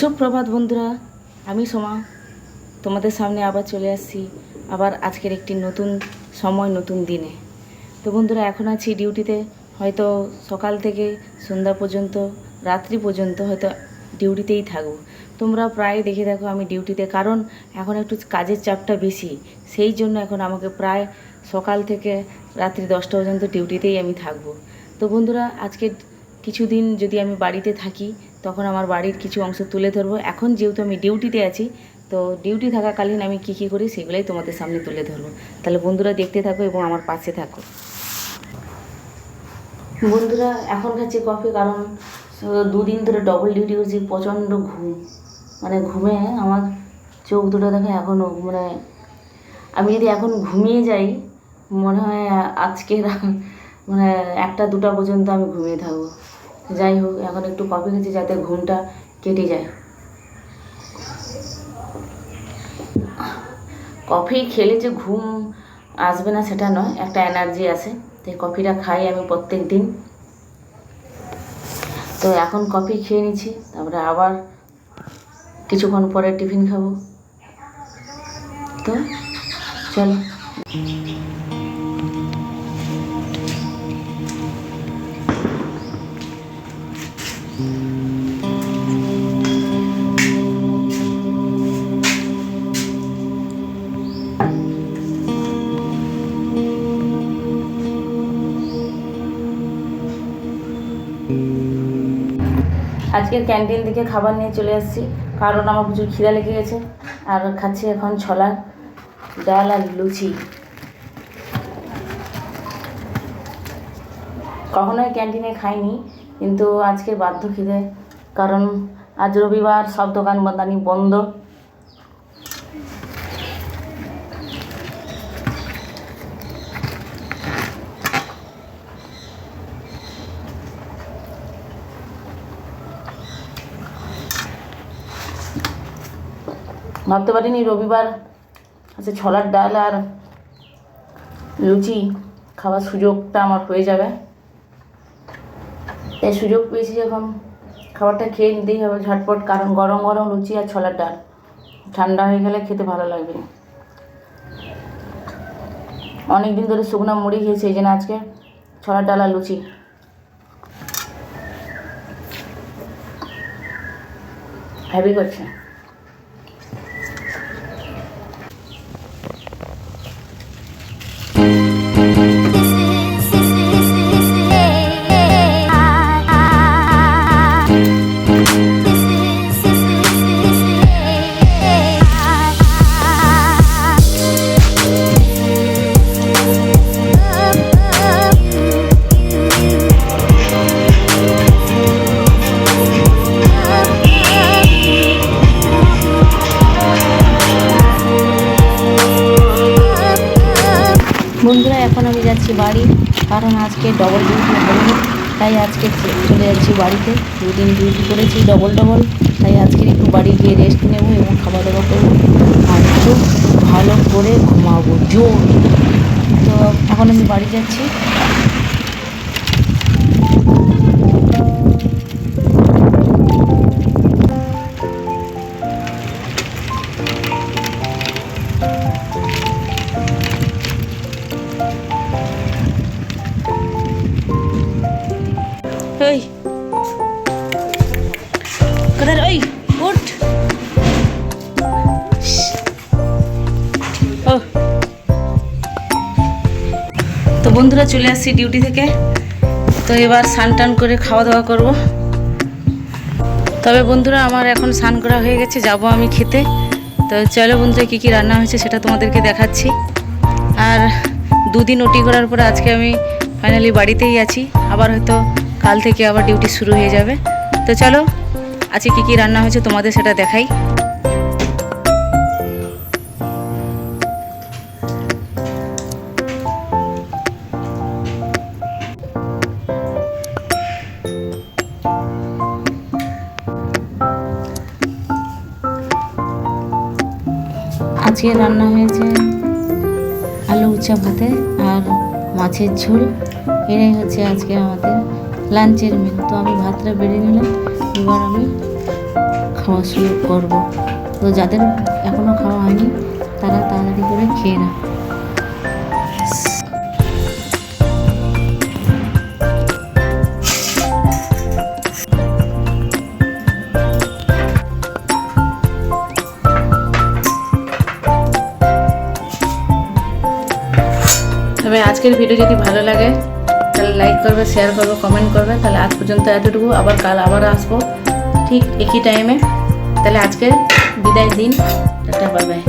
সুপ্রভাত বন্ধুরা, আমি সোমা। তোমাদের সামনে আবার চলে আসছি আবার আজকের একটি নতুন সময়, নতুন দিনে। তো বন্ধুরা, এখন আছি ডিউটিতে। হয়তো সকাল থেকে সন্ধ্যা পর্যন্ত, রাত্রি পর্যন্ত হয়তো ডিউটিতেই থাকব। তোমরা প্রায় দেখে দেখো আমি ডিউটিতে, কারণ এখন একটু কাজের চাপটা বেশি। সেই জন্য এখন আমাকে প্রায় সকাল থেকে রাত্রি দশটা পর্যন্ত ডিউটিতেই আমি থাকব। তো বন্ধুরা আজকে কিছুদিন যদি আমি বাড়িতে থাকি তখন আমার বাড়ির কিছু অংশ তুলে ধরবো। এখন যেহেতু আমি ডিউটিতে আছি, তো ডিউটি থাকাকালীন আমি কী কী করি সেগুলোই তোমাদের সামনে তুলে ধরবো। তাহলে বন্ধুরা দেখতে থাকো এবং আমার পাশে থাকো। বন্ধুরা, এখন খাচ্ছি কফি কারণ দুদিন ধরে ডবল ডিউটি করছি, প্রচণ্ড ঘুম। মানে ঘুমে আমার চোখ দুটো দেখে এখনও মানে আমি যদি এখন ঘুমিয়ে যাই, মনে হয় আ- আজকে মানে একটা দুটা পর্যন্ত আমি ঘুমিয়ে থাকব। যাই হোক এখন একটু কফি খেয়েছি যাতে ঘুমটা কেটে যায়। কফি খেলে যে ঘুম আসবে না সেটা নয়, একটা এনার্জি আসে তো কফিটা খাই আমি প্রত্যেক দিন। তো এখন কফি খেয়ে নিচ্ছি, তারপরে আবার কিছুক্ষণ পরে টিফিন খাব। তো চলো। আজকের ক্যান্টিন থেকে খাবার নিয়ে চলে আসছি কারণ আমার প্রচুর খিদা লেগে গেছে। আর খাচ্ছি এখন ছোলা ডাল আর লুচি। কখনোই ক্যান্টিনে খাইনি, কিন্তু আজকে বাধ্য খিদে। কারণ আজ রবিবার সব দোকান বন্ধ। ভাবতে পারিনি রবিবার আচ্ছা ছলার ডাল আর লুচি খাওয়ার সুযোগটা আমার হয়ে যাবে। তাই সুযোগ পেয়েছি যখন খাবারটা খেয়ে নিতেই হবে ঝটপট, কারণ গরম গরম লুচি আর ছলার ডাল। ঠান্ডা হয়ে গেলে খেতে ভালো লাগবে। অনেক দিন ধরে শুকনো মুড়ি খেয়েছি, এই জন্য আজকে ছলার ডাল আর লুচি। হ্যাভি করছে বন্ধুরা, এখন আমি যাচ্ছি বাড়ি, কারণ আজকে ডবল ডিউটি হবে তাই আজকে চলে যাচ্ছি বাড়িতে। দুদিন ডিউটি করেছি ডবল ডবল তাই আজকে একটু বাড়ি গিয়ে রেস্ট নেব এবং খাওয়া দাওয়া করব। আর একটু ভালো করে ঘুমাবো, জোর। তো এখন আমি বাড়ি যাচ্ছি। ওই ও। তো বন্ধুরা, চলে আসছি ডিউটি থেকে। তো এবার স্নান টান করে খাওয়া দাওয়া করব। তবে বন্ধুরা, আমার এখন স্নান করা হয়ে গেছে, যাব আমি খেতে। তো চলো বন্ধুরা, কী কী রান্না হয়েছে সেটা তোমাদেরকে দেখাচ্ছি। আর দুদিন ওটি করার পরে আজকে আমি ফাইনালি বাড়িতেই আছি। আবার হয়তো কাল থেকে আবার ডিউটি শুরু হয়ে যাবে। তো চলো, আজকে কী কী রান্না হয়েছে তোমাদের সেটা দেখাই। আজকে রান্না হয়েছে আলু উচ্চা ভাতে আর মাছের ঝোল। এটাই হচ্ছে আজকে আমাদের লাঞ্চের মিল তো আমি ভাতটা বেড়ে নিলাম। এবার আমি খাওয়া শুরু করব। তো যাদের এখনও খাওয়া হয়নি, তারা তাড়াতাড়ি করে খেয়ে না তবে আজকের ভিডিও যদি ভালো লাগে তাহলে লাইক করবে শেয়ার করবে কমেন্ট করবে, তাহলে আজ পর্যন্ত এতটুকু, আবার কাল আবার আসব ঠিক একই টাইমে তাহলে আজকে বিদায় দিন, টাটা বাই